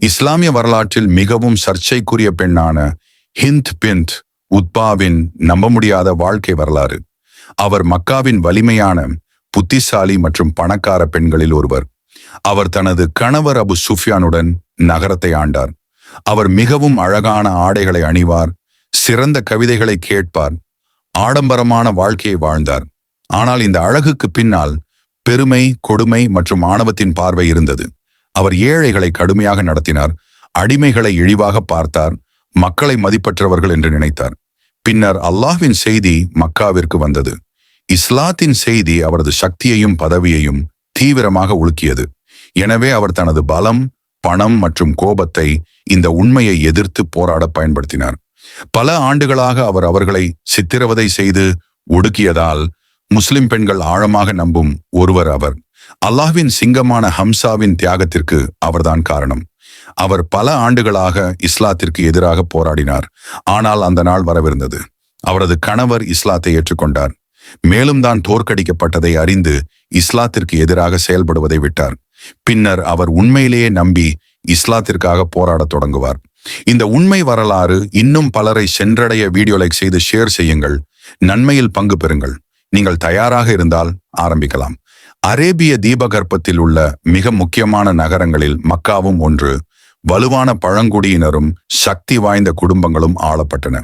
இஸ்லாமிய வரலாற்றில் மிகவும் சர்ச்சைக்குரிய பெண்ணான ஹிந்த் பிந்த் உத்பாவின் நம்ப முடியாத வாழ்க்கை வரலாறு. அவர் மக்காவின் வலிமையான புத்திசாலி மற்றும் பணக்கார பெண்களில் ஒருவர். அவர் தனது கணவர் அபு சுஃபியானுடன் நகரத்தை ஆண்டார். அவர் மிகவும் அழகான ஆடைகளை அணிவார் சிறந்த கவிதைகளை கேட்பார் ஆடம்பரமான வாழ்க்கையை வாழ்ந்தார். ஆனால் இந்த அழகுக்கு பின்னால் பெருமை கொடுமை மற்றும் ஆணவத்தின் பார்வை இருந்தது. அவர் ஏழைகளை கடுமையாக நடத்தினார். அடிமைகளை இழிவாக பார்த்தார். மக்களை மதிப்பற்றவர்கள் என்று நினைத்தார். பின்னர் அல்லாஹ்வின் செய்தி மக்காவிற்கு வந்தது. இஸ்லாத்தின் செய்தி அவரது சக்தியையும் பதவியையும் தீவிரமாக உலுக்கியது. எனவே அவர் தனது பலம் பணம் மற்றும் கோபத்தை இந்த உண்மையை எதிர்த்து போராட பயன்படுத்தினார். பல ஆண்டுகளாக அவர் அவர்களை சித்திரவதை செய்து ஒடுக்கியதால் முஸ்லிம் பெண்கள் ஆழமாக நம்பும் ஒருவர் அவர். அல்லாஹ்வின் சிங்கமான ஹம்சாவின் தியாகத்திற்கு அவர்தான் காரணம். அவர் பல ஆண்டுகளாக இஸ்லாத்திற்கு எதிராக போராடினார். ஆனால் அந்த நாள் வரவிருந்தது. அவரது கணவர் இஸ்லாத்தை ஏற்றுக்கொண்டார். மேலும் தான் தோற்கடிக்கப்பட்டதை அறிந்து இஸ்லாத்திற்கு எதிராக செயல்படுவதை விட்டார். பின்னர் அவர் உண்மையிலேயே நம்பி இஸ்லாத்திற்காக போராடத் தொடங்குவார். இந்த உண்மை வரலாறு இன்னும் பலரை சென்றடைய வீடியோ லைக் செய்து ஷேர் செய்யுங்கள். நன்மையில் பங்கு பெறுங்கள். நீங்கள் தயாராக இருந்தால் ஆரம்பிக்கலாம். அரேபிய தீபகற்பத்தில் உள்ள மிக முக்கியமான நகரங்களில் மக்காவும் ஒன்று வலுவான பழங்குடியினரும் சக்தி வாய்ந்த குடும்பங்களும் ஆளப்பட்டன.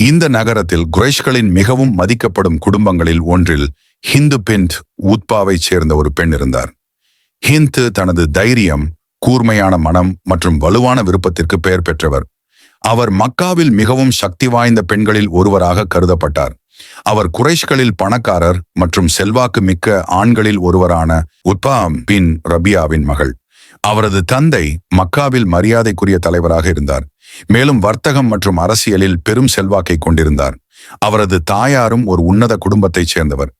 இந்த நகரத்தில் குரேஷ்களின் மிகவும் மதிக்கப்படும் குடும்பங்களில் ஒன்றில் ஹிந்து பிண்ட் உத்பாவைச் சேர்ந்த ஒரு பெண் இருந்தார். ஹிந்து தனது தைரியம் கூர்மையான மனம் மற்றும் வலுவான விருப்பத்திற்கு பெயர் பெற்றவர். அவர் மக்காவில் மிகவும் சக்தி வாய்ந்த பெண்களில் ஒருவராக கருதப்பட்டார். அவர் குறைஷ்களில் பணக்காரர் மற்றும் செல்வாக்கு மிக்க ஆண்களில் ஒருவரான உத்பா பின் ரபியாவின் மகள். அவரது தந்தை மக்காவில் மரியாதைக்குரிய தலைவராக இருந்தார். மேலும் வர்த்தகம் மற்றும் அரசியலில் பெரும் செல்வாக்கை கொண்டிருந்தார். அவரது தாயாரும் ஒரு உன்னத குடும்பத்தைச் சேர்ந்தவர்.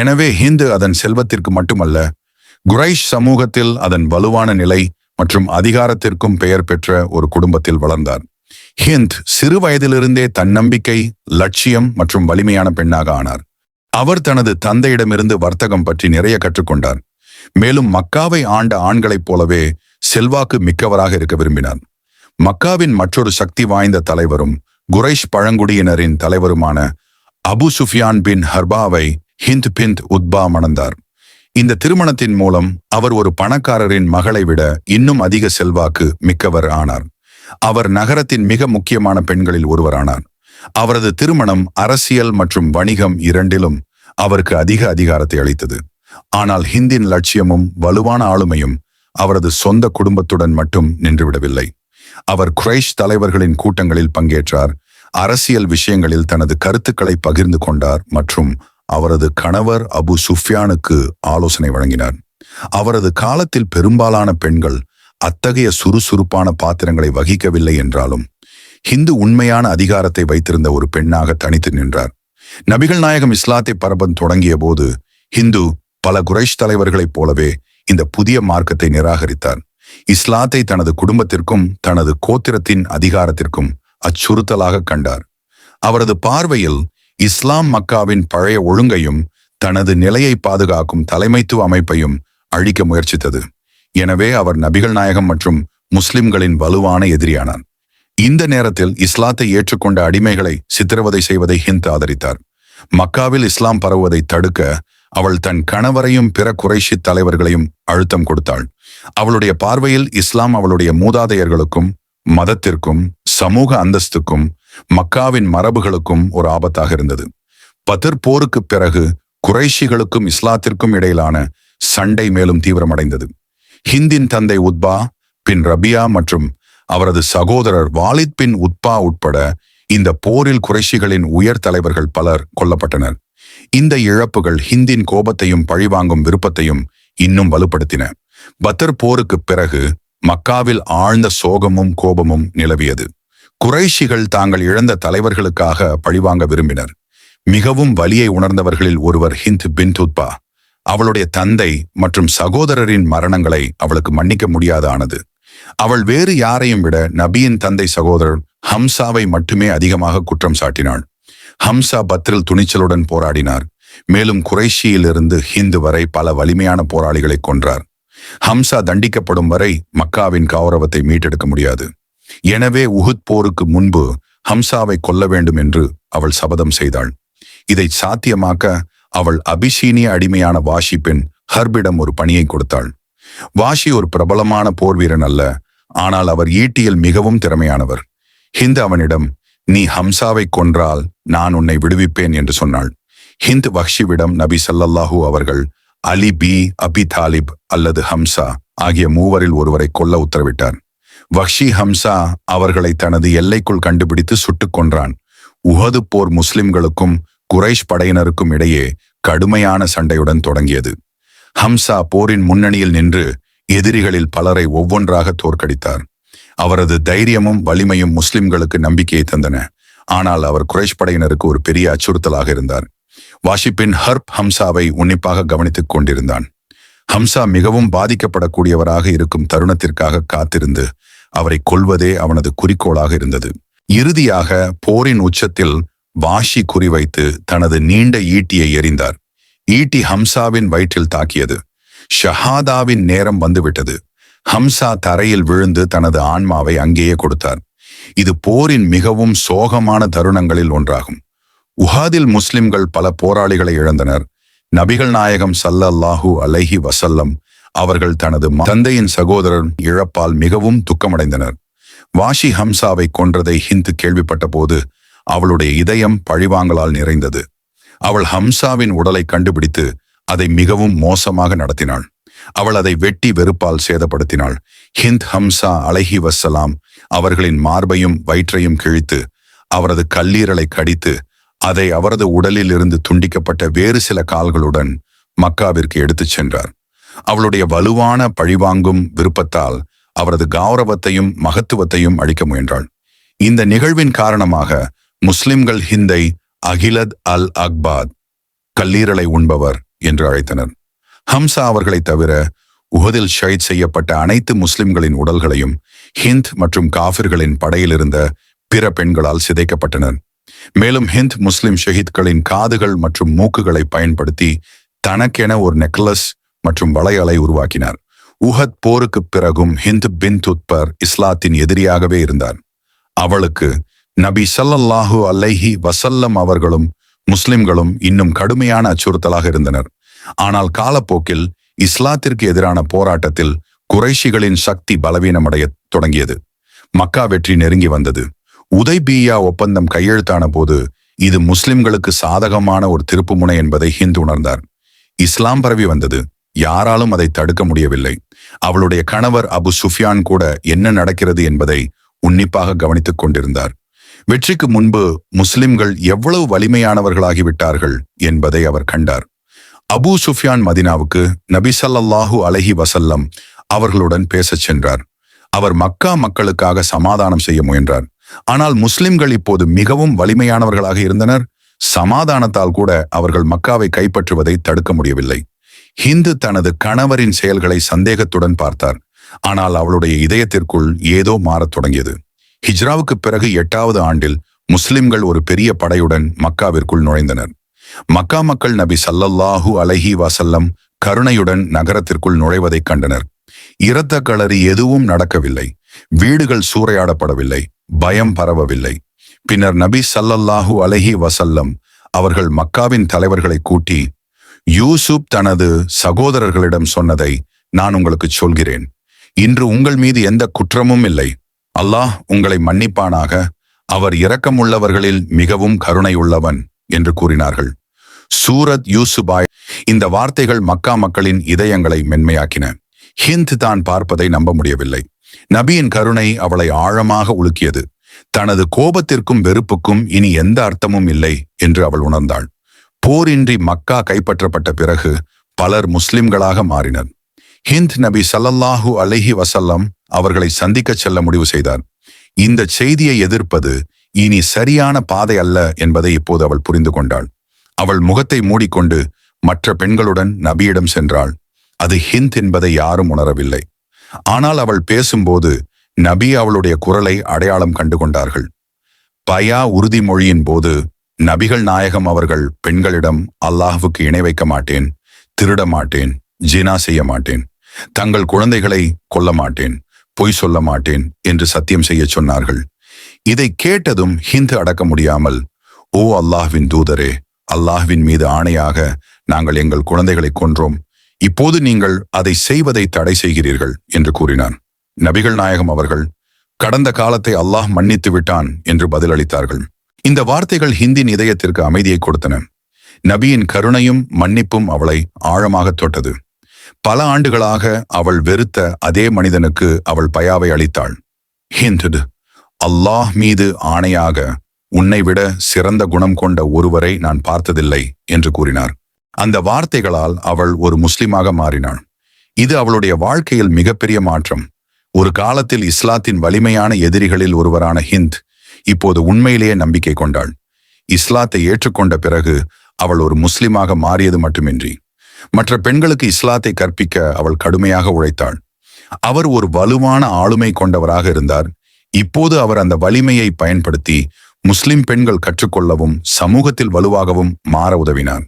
எனவே ஹிந்து அதன் செல்வத்திற்கு மட்டுமல்ல குரைஷ் சமூகத்தில் அதன் வலுவான நிலை மற்றும் அதிகாரத்திற்கும் பெயர் பெற்ற ஒரு குடும்பத்தில் வளர்ந்தார். ஹிந்த் சிறு வயதிலிருந்தே தன்னம்பிக்கை லட்சியம் மற்றும் வலிமையான பெண்ணாக ஆனார். அவர் தனது தந்தையிடமிருந்து வர்த்தகம் பற்றி நிறைய கற்றுக்கொண்டார். மேலும் மக்காவை ஆண்ட ஆண்களைப் போலவே செல்வாக்கு மிக்கவராக இருக்க விரும்பினார். மக்காவின் மற்றொரு சக்தி வாய்ந்த தலைவரும் குரைஷ் பழங்குடியினரின் தலைவருமான அபு சுஃபியான் பின் ஹர்பாவை ஹிந்த் பிந்த் உத்பா மணந்தார். இந்த திருமணத்தின் மூலம் அவர் ஒரு பணக்காரரின் மகளை விட இன்னும் அதிக செல்வாக்கு மிக்கவர் ஆனார். அவர் நகரத்தின் மிக முக்கியமான பெண்களில் ஒருவரானார். அவரது திருமணம் அரசியல் மற்றும் வணிகம் இரண்டிலும் அவருக்கு அதிக அதிகாரத்தை அளித்தது. ஆனால் ஹிந்தின் லட்சியமும் வலுவான ஆளுமையும் அவரது சொந்த குடும்பத்துடன் மட்டும் நின்றுவிடவில்லை. அவர் குரைஷ் தலைவர்களின் கூட்டங்களில் பங்கேற்றார். அரசியல் விஷயங்களில் தனது கருத்துக்களை பகிர்ந்து கொண்டார் மற்றும் அவரது கணவர் அபு சுஃபியானுக்கு ஆலோசனை வழங்கினார். அவரது காலத்தில் பெரும்பாலான பெண்கள் அத்தகைய சுறுசுறுப்பான பாத்திரங்களை வகிக்கவில்லை என்றாலும் ஹிந்து உண்மையான அதிகாரத்தை வைத்திருந்த ஒரு பெண்ணாக தனித்து நின்றார். நபிகள் நாயகம் இஸ்லாத்தை பரபன் தொடங்கிய போது ஹிந்து பல குரைஷ் தலைவர்களைப் போலவே இந்த புதிய மார்க்கத்தை நிராகரித்தார். இஸ்லாத்தை தனது குடும்பத்திற்கும் தனது கோத்திரத்தின் அதிகாரத்திற்கும் அச்சுறுத்தலாக கண்டார். அவரது பார்வையில் இஸ்லாம் மக்காவின் பழைய ஒழுங்கையும் தனது நிலையை பாதுகாக்கும் தலைமைத்துவ அமைப்பையும் அழிக்க முயற்சித்தது. எனவே அவர் நபிகள் நாயகம் மற்றும் முஸ்லிம்களின் வலுவான எதிரியானார். இந்த நேரத்தில் இஸ்லாத்தை ஏற்றுக்கொண்ட அடிமைகளை சித்திரவதை செய்வதை ஹிந்த் ஆதரித்தார். மக்காவில் இஸ்லாம் பரவுவதை தடுக்க அவள் தன் கணவரையும் பிற குறைஷி தலைவர்களையும் அழுத்தம் கொடுத்தாள். அவளுடைய பார்வையில் இஸ்லாம் அவளுடைய மூதாதையர்களுக்கும் மதத்திற்கும் சமூக அந்தஸ்துக்கும் மக்காவின் மரபுகளுக்கும் ஒரு ஆபத்தாக இருந்தது. பதர் போருக்கு பிறகு குறைஷிகளுக்கும் இஸ்லாத்திற்கும் இடையிலான சண்டை மேலும் தீவிரமடைந்தது. ஹிந்தின் தந்தை உத்பா பின் ரபியா மற்றும் அவரது சகோதரர் வாலித் பின் உத்பா உட்பட இந்த போரில் குறைஷிகளின் உயர் தலைவர்கள் பலர் கொல்லப்பட்டனர். இந்த இழப்புகள் ஹிந்தின் கோபத்தையும் பழிவாங்கும் விருப்பத்தையும் இன்னும் வலுப்படுத்தின. பத்தர் போருக்கு பிறகு மக்காவில் ஆழ்ந்த சோகமும் கோபமும் நிலவியது. குறைஷிகள் தாங்கள் இழந்த தலைவர்களுக்காக பழிவாங்க விரும்பினர். மிகவும் வலியை உணர்ந்தவர்களில் ஒருவர் ஹிந்த் பின் துத்பா அவளுடைய தந்தை மற்றும் சகோதரரின் மரணங்களை அவளுக்கு மன்னிக்க முடியாத ஆனது அவள் வேறு யாரையும் விட நபியின் தந்தை சகோதரர் ஹம்சாவை மட்டுமே அதிகமாக குற்றம் சாட்டினாள். ஹம்சா பத்ரில் துணிச்சலுடன் போராடினார். மேலும் குறைஷியிலிருந்து ஹிந்து வரை பல வலிமையான போராளிகளை கொன்றார். ஹம்சா தண்டிக்கப்படும் வரை மக்காவின் கௌரவத்தை மீட்டெடுக்க முடியாது. எனவே உஹுத் போருக்கு முன்பு ஹம்சாவை கொல்ல வேண்டும் என்று அவள் சபதம் செய்தாள். இதை சாத்தியமாக்க அவள் அபிசீனிய அடிமையான வாஷி பெண் ஹர்பிடம் ஒரு பணியை கொடுத்தாள். வாஷி ஒரு பிரபலமான போர் வீரன் அல்ல ஆனால் அவர் ஈட்டியில் மிகவும் திறமையானவர். ஹிந்த் அவனிடம் நீ ஹம்சாவை கொன்றால் நான் உன்னை விடுவிப்பேன் என்று சொன்னாள். ஹிந்த் வஹ்ஷிவிடம் நபி ஸல்லல்லாஹு அவர்கள் அலி பி அபி தாலிப் அல்லது ஹம்சா ஆகிய மூவரில் ஒருவரை கொல்ல உத்தரவிட்டார். வஹ்ஷி ஹம்சா அவர்களை தனது எல்லைக்குள் கண்டுபிடித்து சுட்டுக் கொன்றான். உஹது போர் முஸ்லிம்களுக்கும் குரைஷ் படையினருக்கும் இடையே கடுமையான சண்டையுடன் தொடங்கியது. ஹம்சா போரின் முன்னணியில் நின்று எதிரிகளில் பலரை ஒவ்வொன்றாக தோற்கடித்தார். அவரது தைரியமும் வலிமையும் முஸ்லிம்களுக்கு நம்பிக்கையை தந்தன. ஆனால் அவர் குரைஷ் படையினருக்கு ஒரு பெரிய அச்சுறுத்தலாக இருந்தார். வாஷிப்பின் ஹர்ப் ஹம்சாவை உன்னிப்பாக கவனித்துக் கொண்டிருந்தான். ஹம்சா மிகவும் பாதிக்கப்படக்கூடியவராக இருக்கும் தருணத்திற்காக காத்திருந்து அவரை கொல்வதே அவனது குறிக்கோளாக இருந்தது. இறுதியாக போரின் உச்சத்தில் வாஷி குறிவைத்து தனது நீண்ட ஈட்டியை எறிந்தார். ஈட்டி ஹம்சாவின் வயிற்றில் தாக்கியது. ஷஹாதாவின் நேரம் வந்துவிட்டது. ஹம்சா தரையில் விழுந்து தனது ஆன்மாவை அங்கேயே கொடுத்தார். இது போரின் மிகவும் சோகமான தருணங்களில் ஒன்றாகும். உஹாதில் முஸ்லிம்கள் பல போராளிகளை இழந்தனர். நபிகள் நாயகம் ஸல்லல்லாஹு அலைஹி வசல்லம் அவர்கள் தனது தந்தையின் சகோதரர் இழப்பால் மிகவும் துக்கமடைந்தனர். வாஷி ஹம்சாவை கொன்றதை ஹிந்து கேள்விப்பட்ட போது அவளுடைய இதயம் பழிவாங்கலால் நிறைந்தது. அவள் ஹம்சாவின் உடலை கண்டுபிடித்து அதை மிகவும் மோசமாக நடத்தினாள். அவள் அதை வெட்டி வெறுப்பால் சேதப்படுத்தினாள். ஹிந்த் ஹம்சா அலைஹி வசலாம் அவர்களின் மார்பையும் வயிற்றையும் கிழித்து அவரது கல்லீரலை கடித்து அதை அவரது உடலில் இருந்து துண்டிக்கப்பட்ட வேறு சில கால்களுடன் மக்காவிற்கு எடுத்துச் சென்றார். அவளுடைய வலுவான பழிவாங்கும் விருப்பத்தால் அவரது கௌரவத்தையும் மகத்துவத்தையும் அழிக்க முயன்றாள். இந்த நிகழ்வின் காரணமாக முஸ்லிம்கள் ஹிந்தை அகிலத் அல் அக்பாத் கல்லீரலை உண்பவர் என்று அழைத்தனர். ஹம்சா அவர்களைத் தவிர உஹதில் ஷஹீத் செய்யப்பட்ட அனைத்து முஸ்லிம்களின் உடல்களையும் ஹிந்த் மற்றும் காஃபிர்களின் படையில் இருந்த பிற பெண்களால் சிதைக்கப்பட்டனர். மேலும் ஹிந்த் முஸ்லிம் ஷஹீத்களின் காதுகள் மற்றும் மூக்குகளை பயன்படுத்தி தனக்கென ஒரு நெக்லஸ் மற்றும் வளையலை உருவாக்கினார். உஹத் போருக்குப் பிறகும் ஹிந்த் பின் துத்பர் இஸ்லாத்தின் எதிரியாகவே இருந்தார். அவளுக்கு நபி சல்லல்லாஹு அல்லைஹி வசல்லம் அவர்களும் முஸ்லிம்களும் இன்னும் கடுமையான அச்சுறுத்தலாக இருந்தனர். ஆனால் காலப்போக்கில் இஸ்லாத்திற்கு எதிரான போராட்டத்தில் குறைஷிகளின் சக்தி பலவீனமடைய தொடங்கியது. மக்கா வெற்றி நெருங்கி வந்தது. உதைபீயா ஒப்பந்தம் கையெழுத்தான போது இது முஸ்லிம்களுக்கு சாதகமான ஒரு திருப்புமுனை என்பதை ஹிந்து உணர்ந்தார். இஸ்லாம் பரவி வந்தது. யாராலும் அதை தடுக்க முடியவில்லை. அவளுடைய கணவர் அபு சுஃபியான் கூட என்ன நடக்கிறது என்பதை உன்னிப்பாக கவனித்துக் கொண்டிருந்தார். வெற்றிக்கு முன்பு முஸ்லிம்கள் எவ்வளவு வலிமையானவர்களாகிவிட்டார்கள் என்பதை அவர் கண்டார். அபு சுஃபியான் மதினாவுக்கு நபிசல்லாஹு அலஹி வசல்லம் அவர்களுடன் பேசச் சென்றார். அவர் மக்கா மக்களுக்காக சமாதானம் செய்ய முயன்றார். ஆனால் முஸ்லிம்கள் இப்போது மிகவும் வலிமையானவர்களாக இருந்தனர். சமாதானத்தால் கூட அவர்கள் மக்காவை கைப்பற்றுவதை தடுக்க முடியவில்லை. ஹிந்து தனது கணவரின் செயல்களை சந்தேகத்துடன் பார்த்தார். ஆனால் அவளுடைய இதயத்திற்குள் ஏதோ மாறத் தொடங்கியது. ஹிஜ்ராவுக்கு பிறகு எட்டாவது ஆண்டில் முஸ்லிம்கள் ஒரு பெரிய படையுடன் மக்காவிற்குள் நுழைந்தனர். மக்கா மக்கள் நபி சல்லல்லாஹு அலஹி வசல்லம் கருணையுடன் நகரத்திற்குள் நுழைவதைக் கண்டனர். இரத்த களறி எதுவும் நடக்கவில்லை. வீடுகள் சூறையாடப்படவில்லை. பயம் பரவவில்லை. பின்னர் நபி சல்லல்லாஹு அலைஹி வசல்லம் அவர்கள் மக்காவின் தலைவர்களை கூட்டி யூசுப் தனது சகோதரர்களிடம் சொன்னதை நான் உங்களுக்கு சொல்கிறேன். இன்று உங்கள் மீது எந்த குற்றமும் இல்லை. அல்லாஹ் உங்களை மன்னிப்பானாக. அவர் இரக்கமுள்ளவர்களில் மிகவும் கருணையுள்ளவன் என்று கூறினார்கள். சூரத் யூசுபாய் இந்த வார்த்தைகள் மக்கா மக்களின் இதயங்களை மென்மையாக்கின. ஹிந்த் தான் பார்ப்பதை நம்ப முடியவில்லை. நபியின் கருணை அவளை ஆழமாக உலுக்கியது. தனது கோபத்திற்கும் வெறுப்புக்கும் இனி எந்த அர்த்தமும் இல்லை என்று அவள் உணர்ந்தாள். போரின்றி மக்கா கைப்பற்றப்பட்ட பிறகு பலர் முஸ்லிம்களாக மாறினர். ஹிந்த் நபி சல்லல்லாஹு அலஹி வசல்லம் அவர்களை சந்திக்கச் செல்ல முடிவு செய்தார். இந்த செய்தியை எதிர்ப்பது இனி சரியான பாதை அல்ல என்பதை இப்போது அவள் புரிந்து கொண்டாள். அவள் முகத்தை மூடிக்கொண்டு மற்ற பெண்களுடன் நபியிடம் சென்றாள். அது ஹிந்த் என்பதை யாரும் உணரவில்லை. ஆனால் அவள் பேசும்போது நபி அவளுடைய குரலை அடையாளம் கண்டு கொண்டார்கள் பயா உறுதிமொழியின் போது நபிகள் நாயகம் அவர்கள் பெண்களிடம் அல்லாஹுவுக்கு இணை வைக்க மாட்டேன் திருட மாட்டேன் ஜினா செய்ய மாட்டேன் தங்கள் குழந்தைகளை கொல்ல மாட்டேன் பொய் சொல்ல மாட்டேன் என்று சத்தியம் செய்யச் சொன்னார்கள். இதை கேட்டதும் ஹிந்து அடக்க முடியாமல் ஓ அல்லாஹ்வின் தூதரே அல்லாஹ்வின் மீது ஆணையாக நாங்கள் எங்கள் குழந்தைகளை கொன்றோம். இப்போது நீங்கள் அதை செய்வதை தடை செய்கிறீர்கள் என்று கூறினார் நபிகள் நாயகம் அவர்கள் கடந்த காலத்தை அல்லாஹ் மன்னித்து விட்டான் என்று பதிலளித்தார்கள். இந்த வார்த்தைகள் ஹிந்தின் இதயத்திற்கு அமைதியை கொடுத்தன. நபியின் கருணையும் மன்னிப்பும் அவளை ஆழமாக தொட்டது. பல ஆண்டுகளாக அவள் வெறுத்த அதே மனிதனுக்கு அவள் பயாவை அளித்தாள். ஹிந்து அல்லாஹ் மீது ஆணையாக உன்னை விட சிறந்த குணம் கொண்ட ஒருவரை நான் பார்த்ததில்லை என்று கூறினார். அந்த வார்த்தைகளால் அவள் ஒரு முஸ்லிமாக மாறினாள். இது அவளுடைய வாழ்க்கையில் மிகப்பெரிய மாற்றம். ஒரு காலத்தில் இஸ்லாத்தின் வலிமையான எதிரிகளில் ஒருவரான ஹிந்த் இப்போது உண்மையிலேயே நம்பிக்கை கொண்டாள். இஸ்லாத்தை ஏற்றுக்கொண்ட பிறகு அவள் ஒரு முஸ்லிமாக மாறியது மட்டுமின்றி மற்ற பெண்களுக்கு இஸ்லாத்தை கற்பிக்க அவள் கடுமையாக உழைத்தாள். அவர் ஒரு வலுவான ஆளுமை கொண்டவராக இருந்தார். இப்போது அவர் அந்த வலிமையை பயன்படுத்தி முஸ்லிம் பெண்கள் கற்றுக்கொள்ளவும் சமூகத்தில் வலுவாகவும் மாற உதவினார்.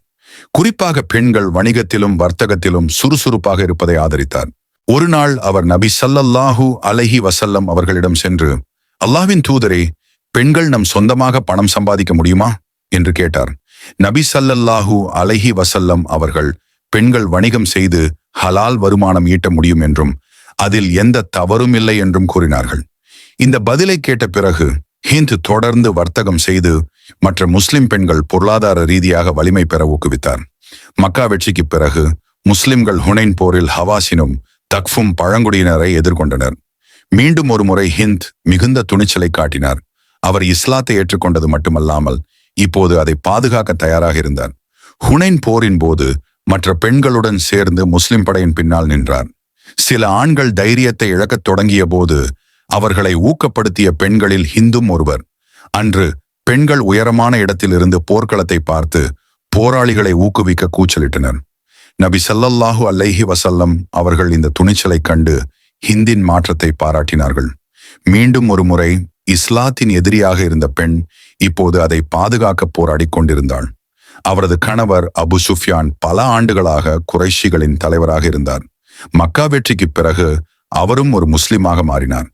குறிப்பாக பெண்கள் வணிகத்திலும் வர்த்தகத்திலும் சுறுசுறுப்பாக இருப்பதை ஆதரித்தார். ஒரு நாள் அவர் நபி சல்லல்லாஹூ அலைஹி வசல்லம் அவர்களிடம் சென்று அல்லாவின் தூதரே பெண்கள் நம் சொந்தமாக பணம் சம்பாதிக்க முடியுமா? என்று கேட்டார். நபி சல்லல்லாஹூ அலைஹி வசல்லம் அவர்கள் பெண்கள் வணிகம் செய்து ஹலால் வருமானம் ஈட்ட முடியும் என்றும் அதில் எந்த தவறும் இல்லை என்றும் கூறினார்கள். இந்த பதிலை கேட்ட பிறகு ஹிந்த் தொடர்ந்து வர்த்தகம் செய்து மற்ற முஸ்லிம் பெண்கள் பொருளாதார ரீதியாக வலிமை பெற ஊக்குவித்தார். மக்கா வெற்றிக்கு பிறகு முஸ்லிம்கள் ஹுனைன் போரில் ஹவாசினும் தக்ஃபும் பழங்குடியினரை எதிர்கொண்டனர். மீண்டும் ஒரு முறை ஹிந்த் மிகுந்த துணிச்சலை காட்டினார். அவர் இஸ்லாத்தை ஏற்றுக்கொண்டது மட்டுமல்லாமல் இப்போது அதை பாதுகாக்க தயாராக இருந்தார். ஹுனைன் போரின் போது மற்ற பெண்களுடன் சேர்ந்து முஸ்லிம் படையின் பின்னால் நின்றார். சில ஆண்கள் தைரியத்தை இழக்கத் தொடங்கிய போது அவர்களை ஊக்கப்படுத்திய பெண்களில் ஹிந்தும் ஒருவர். அன்று பெண்கள் உயரமான இடத்திலிருந்து போர்க்களத்தை பார்த்து போராளிகளை ஊக்குவிக்க கூச்சலிட்டனர். நபி சல்லல்லாஹு அல்லஹி வசல்லம் அவர்கள் இந்த துணிச்சலைக் கண்டு ஹிந்தின் மாற்றத்தை பாராட்டினார்கள். மீண்டும் ஒரு முறை இஸ்லாத்தின் எதிரியாக இருந்த பெண் இப்போது அதை பாதுகாக்க போராடிக் கொண்டிருந்தாள். அவரது கணவர் அபு சுஃபியான் பல ஆண்டுகளாக குறைஷிகளின் தலைவராக இருந்தார். மக்கா வெற்றிக்கு பிறகு அவரும் ஒரு முஸ்லிமாக மாறினார்.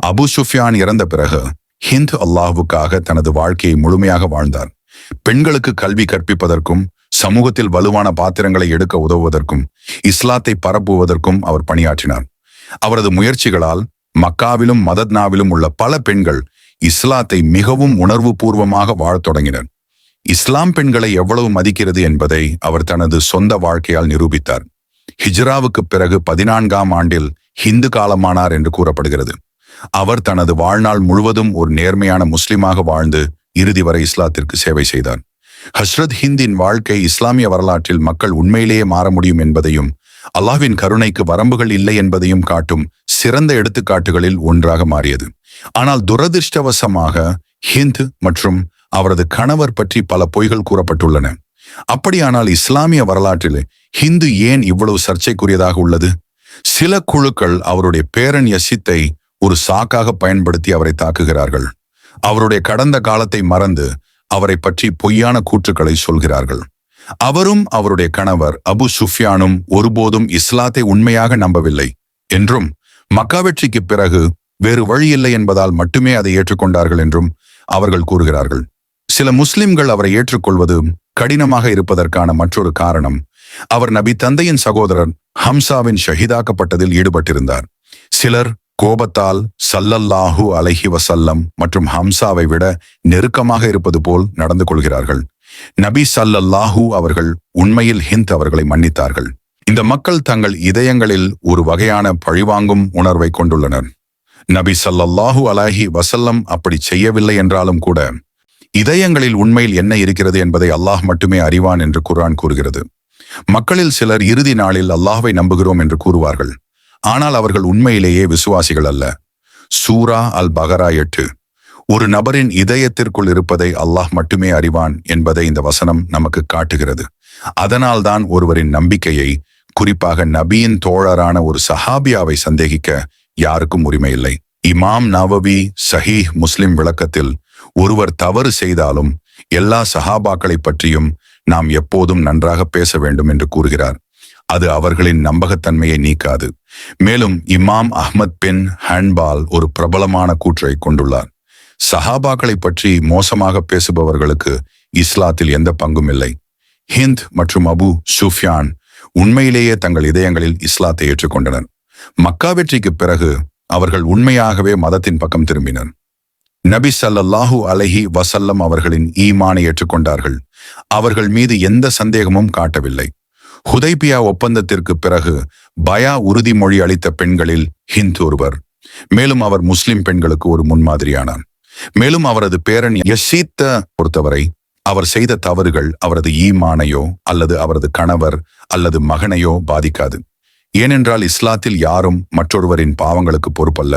அபு சுஃபியான் இறந்த பிறகு ஹிந்த் அல்லாஹுக்காக தனது வாழ்க்கையை முழுமையாக வாழ்ந்தார். பெண்களுக்கு கல்வி கற்பிப்பதற்கும் சமூகத்தில் வலுவான பாத்திரங்களை எடுக்க உதவுவதற்கும் இஸ்லாத்தை பரப்புவதற்கும் அவர் பணியாற்றினார். அவரது முயற்சிகளால் மக்காவிலும் மதத்னாவிலும் உள்ள பல பெண்கள் இஸ்லாத்தை மிகவும் உணர்வு பூர்வமாக வாழத் தொடங்கினர். இஸ்லாம் பெண்களை எவ்வளவு மதிக்கிறது என்பதை அவர் தனது சொந்த வாழ்க்கையால் நிரூபித்தார். ஹிஜ்ராவுக்கு பிறகு பதினான்காம் ஆண்டில் ஹிந்து காலமானார் என்று கூறப்படுகிறது. அவர் தனது வாழ்நாள் முழுவதும் ஒரு நேர்மையான முஸ்லிமாக வாழ்ந்து இறுதி வரை இஸ்லாத்திற்கு சேவை செய்தார். ஹஸ்ரத் ஹிந்தின் வாழ்க்கை இஸ்லாமிய வரலாற்றில் மக்கள் உண்மையிலேயே மாற முடியும் என்பதையும் அல்லாஹ்வின் கருணைக்கு வரம்புகள் இல்லை என்பதையும் காட்டும் சிறந்த எடுத்துக்காட்டுகளில் ஒன்றாக மாறியது. ஆனால் துரதிர்ஷ்டவசமாக ஹிந்த் மற்றும் அவரது கணவர் பற்றி பல பொய்கள் கூறப்பட்டுள்ளன. அப்படியானால் இஸ்லாமிய வரலாற்றில் ஹிந்து ஏன் இவ்வளவு சர்ச்சைக்குரியதாக உள்ளது? சில குழுக்கள் அவருடைய பேரன் யசித்தை ஒரு சாக்காக பயன்படுத்தி அவரை தாக்குகிறார்கள். அவருடைய கடந்த காலத்தை மறந்து அவரை பற்றி பொய்யான கூற்றுக்களை சொல்கிறார்கள். அவரும் அவருடைய கணவர் அபு சுஃப்யானும் ஒருபோதும் இஸ்லாத்தை உண்மையாக நம்பவில்லை என்றும் மக்கா வெற்றிக்கு பிறகு வேறு வழியில்லை என்பதால் மட்டுமே அதை ஏற்றுக்கொண்டார்கள் என்றும் அவர்கள் கூறுகிறார்கள். சில முஸ்லிம்கள் அவரை ஏற்றுக்கொள்வது கடினமாக இருப்பதற்கான மற்றொரு காரணம். அவர் நபி தந்தையின் சகோதரர் ஹம்சாவின் ஷஹிதாக்கப்பட்டதில் ஈடுபட்டிருந்தார். சிலர் கோபத்தால் சல்லல்லாஹு அலஹி வசல்லம் மற்றும் ஹம்சாவை விட நெருக்கமாக இருப்பது போல் நடந்து கொள்கிறார்கள். நபி சல்லல்லாஹு அவர்கள் உண்மையில் ஹிந்த் அவர்களை மன்னித்தார்கள். இந்த மக்கள் தங்கள் இதயங்களில் ஒரு வகையான பழிவாங்கும் உணர்வை கொண்டுள்ளனர். நபி சல்லல்லாஹு அலஹி வசல்லம் அப்படி செய்யவில்லை என்றாலும் கூட இதயங்களில் உண்மையில் என்ன இருக்கிறது என்பதை அல்லாஹ் மட்டுமே அறிவான் என்று குர்ஆன் கூறுகிறது. மக்களில் சிலர் இறுதி நாளில் அல்லாஹ்வை நம்புகிறோம் என்று கூறுவார்கள். ஆனால் அவர்கள் உண்மையிலேயே விசுவாசிகள் அல்ல. சூரா அல் பகரா எட்டு. ஒரு நபரின் இதயத்திற்குள் இருப்பதை அல்லாஹ் மட்டுமே அறிவான் என்பதை இந்த வசனம் நமக்கு காட்டுகிறது. அதனால்தான் ஒருவரின் நம்பிக்கையை குறிப்பாக நபியின் தோழரான ஒரு சஹாபியாவை சந்தேகிக்க யாருக்கும் உரிமை இல்லை. இமாம் நவவி சஹீஹ் முஸ்லிம் விளக்கத்தில் ஒருவர் தவறு செய்தாலும் எல்லா சஹாபாக்களை பற்றியும் நாம் எப்போதும் நன்றாக பேச வேண்டும் என்று கூறுகிறார். அது அவர்களின் நம்பகத்தன்மையை நீக்காது. மேலும் இமாம் அஹ்மத் பின் ஹன்பால் ஒரு பிரபலமான கூற்றை கொண்டுள்ளார். சஹாபாக்களை பற்றி மோசமாக பேசுபவர்களுக்கு இஸ்லாத்தில் எந்த பங்கும் இல்லை. ஹிந்த் மற்றும் அபு சுஃபியான் உண்மையிலேயே தங்கள் இதயங்களில் இஸ்லாத்தை ஏற்றுக்கொண்டனர். மக்கா வெற்றிக்கு பிறகு அவர்கள் உண்மையாகவே மதத்தின் பக்கம் திரும்பினர். நபி சல்லல்லாஹூ அலஹி வசல்லம் அவர்களின் ஈமானை ஏற்றுக்கொண்டார்கள். அவர்கள் மீது எந்த சந்தேகமும் காட்டவில்லை. ஹுதைபியா ஒப்பந்தத்திற்கு பிறகு பயா உறுதிமொழி அளித்த பெண்களில் ஹிந்த் ஒருவர். மேலும் அவர் முஸ்லிம் பெண்களுக்கு ஒரு முன்மாதிரியானார். மேலும் அவரது பேரன் யசீத்த பொறுத்தவரை அவர் செய்த தவறுகள் அவரது ஈமானையோ அல்லது அவரது கணவர் அல்லது மகனையோ பாதிக்காது. ஏனென்றால் இஸ்லாத்தில் யாரும் மற்றொருவரின் பாவங்களுக்கு பொறுப்பல்ல.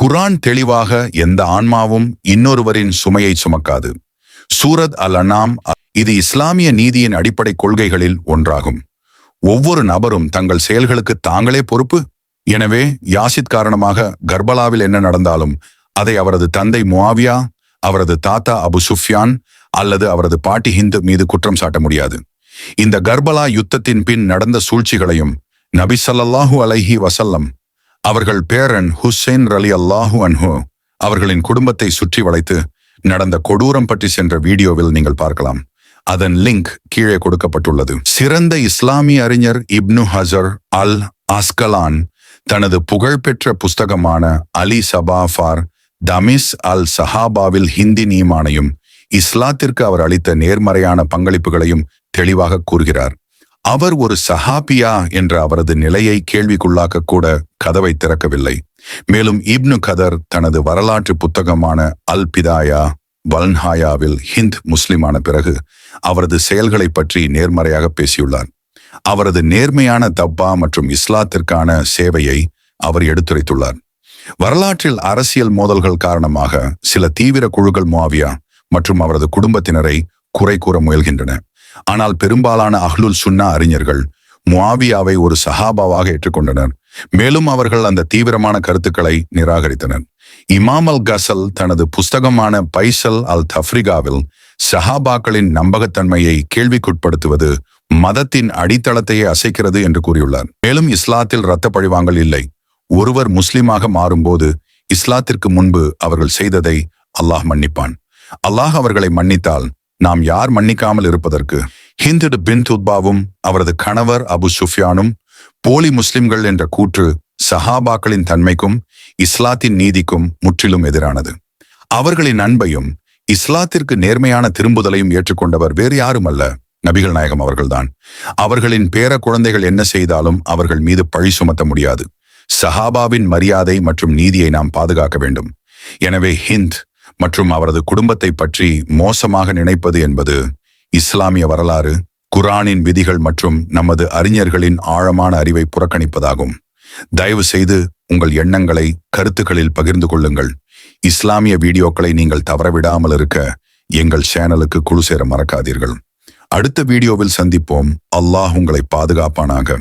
குரான் தெளிவாக எந்த ஆன்மாவும் இன்னொருவரின் சுமையை சுமக்காது. சூரத் அல் அனாம் இது இஸ்லாமிய நீதியின் அடிப்படை கொள்கைகளில் ஒன்றாகும். ஒவ்வொரு நபரும் தங்கள் செயல்களுக்கு தாங்களே பொறுப்பு? எனவே யாசித் காரணமாக கர்பலாவில் என்ன நடந்தாலும் அதை அவரது தந்தை முவாவியா அவரது தாத்தா அபு சுஃபியான் அல்லது அவரது பாட்டி ஹிந்து மீது குற்றம் சாட்ட முடியாது. இந்த கர்பலா யுத்தத்தின் பின் நடந்த சூழ்ச்சிகளையும் நபி சல்லாஹூ அலைஹி வசல்லம் அவர்கள் பேரன் ஹுசைன் ரலி அல்லாஹு அன்ஹு அவர்களின் குடும்பத்தை சுற்றி வளைத்து நடந்த கொடூரம் பற்றி சென்ற வீடியோவில் நீங்கள் பார்க்கலாம். அதன் லிங்க் கீழே கொடுக்கப்பட்டுள்ளது. சிறந்த இஸ்லாமிய அறிஞர் இப்னு ஹசர் அல் அஸ்கலான் தனது புகழ்பெற்ற புஸ்தகமான அலி சபாஃபார் தமிஸ் அல் சஹாபாவில் ஹிந்தி நீமானையும் இஸ்லாத்திற்கு அவர் அளித்த நேர்மறையான பங்களிப்புகளையும் தெளிவாக கூறுகிறார். அவர் ஒரு சஹாபியா என்ற அவரது நிலையை கேள்விக்குள்ளாக்க கூட கதவை திறக்கவில்லை. மேலும் இப்னு கதர் தனது வரலாற்று புத்தகமான அல் பிதாயா வல்ன்ஹாயாவில் ஹிந்த் முஸ்லிமான பிறகு அவரது செயல்களை பற்றி நேர்மறையாக பேசியுள்ளார். அவரது நேர்மையான தப்பா மற்றும் இஸ்லாத்திற்கான சேவையை அவர் எடுத்துரைத்துள்ளார். வரலாற்றில் அரசியல் மோதல்கள் காரணமாக சில தீவிர குழுக்கள் மாவியா மற்றும் அவரது குடும்பத்தினரை குறை கூற முயல்கின்றன. ஆனால் பெரும்பாலான அஹ்லுல் சுன்னா அறிஞர்கள் முவாவியாவை ஒரு சஹாபாவாக ஏற்றுக்கொண்டனர். மேலும் அவர்கள் அந்த தீவிரமான கருத்துக்களை நிராகரித்தனர். இமாம் அல் கசல் தனது புஸ்தகமான பைசல் அல் தஃப்ரிகாவில் சஹாபாக்களின் நம்பகத்தன்மையை கேள்விக்குட்படுத்துவது மதத்தின் அடித்தளத்தையே அசைக்கிறது என்று கூறியுள்ளார். மேலும் இஸ்லாத்தில் இரத்த பழிவாங்கல் இல்லை. ஒருவர் முஸ்லிமாக மாறும்போது இஸ்லாத்திற்கு முன்பு அவர்கள் செய்ததை அல்லாஹ் மன்னிப்பான். அல்லாஹ் அவர்களை மன்னித்தால் நாம் யார் மன்னிக்காமல் இருப்பதற்கு? ஹிந்து பின் துத்பாவும் அவரது கணவர் அபு சுஃபியானும் போலி முஸ்லிம்கள் என்ற கூற்று சஹாபாக்களின் தன்மைக்கும் இஸ்லாத்தின் நீதிக்கும் முற்றிலும் எதிரானது. அவர்களின் அன்பையும் இஸ்லாத்திற்கு நேர்மையான திரும்புதலையும் ஏற்றுக்கொண்டவர் வேறு யாரும் அல்ல நபிகள் நாயகம் அவர்கள்தான். அவர்களின் பேர குழந்தைகள் என்ன செய்தாலும் அவர்கள் மீது பழி சுமத்த முடியாது. சஹாபாவின் மரியாதை மற்றும் நீதியை நாம் பாதுகாக்க வேண்டும். எனவே ஹிந்த் மற்றும் அவரது குடும்பத்தை பற்றி மோசமாக நினைப்பது என்பது இஸ்லாமிய வரலாறு குரானின் விதிகள் மற்றும் நமது அறிஞர்களின் ஆழமான அறிவை புறக்கணிப்பதாகும். தயவு செய்து உங்கள் எண்ணங்களை கருத்துக்களில் பகிர்ந்து கொள்ளுங்கள். இஸ்லாமிய வீடியோக்களை நீங்கள் தவறவிடாமல் இருக்க எங்கள் சேனலுக்கு குழு சேர மறக்காதீர்கள். அடுத்த வீடியோவில் சந்திப்போம். அல்லாஹ் உங்களை பாதுகாப்பானாக.